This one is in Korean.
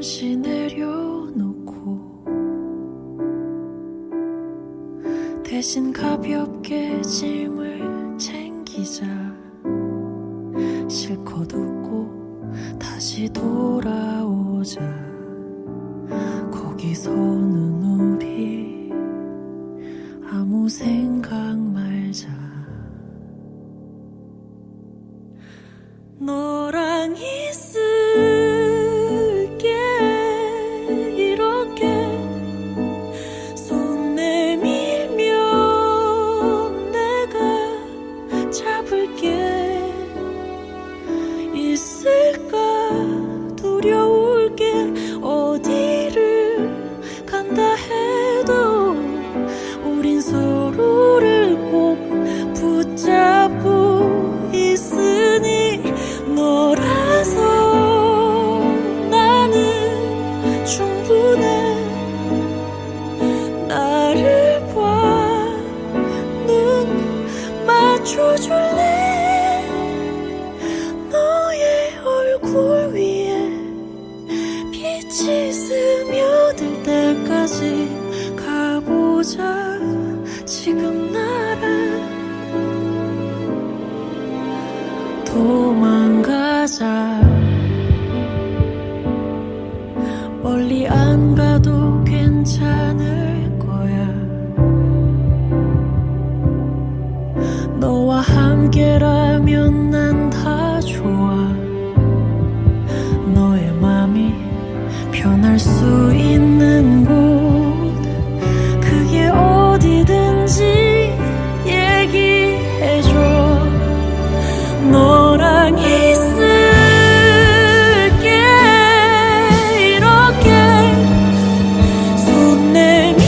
잠시 내려놓고 대신 가볍게 짐을 챙기자. 실컷 웃고 다시 돌아오자. 거기서는 우리 아무 생각 말자 맞춰줄래? 너의 얼굴 위에 빛이 스며들 때까지 가보자 지금 나를 도망가자. 멀리 안 가도 괜찮을 너와 함께라면 난 다 좋아. 너의 마음이 변할 수 있는 곳. 그게 어디든지 얘기해줘. 너랑 있을게. 이렇게 손 내밀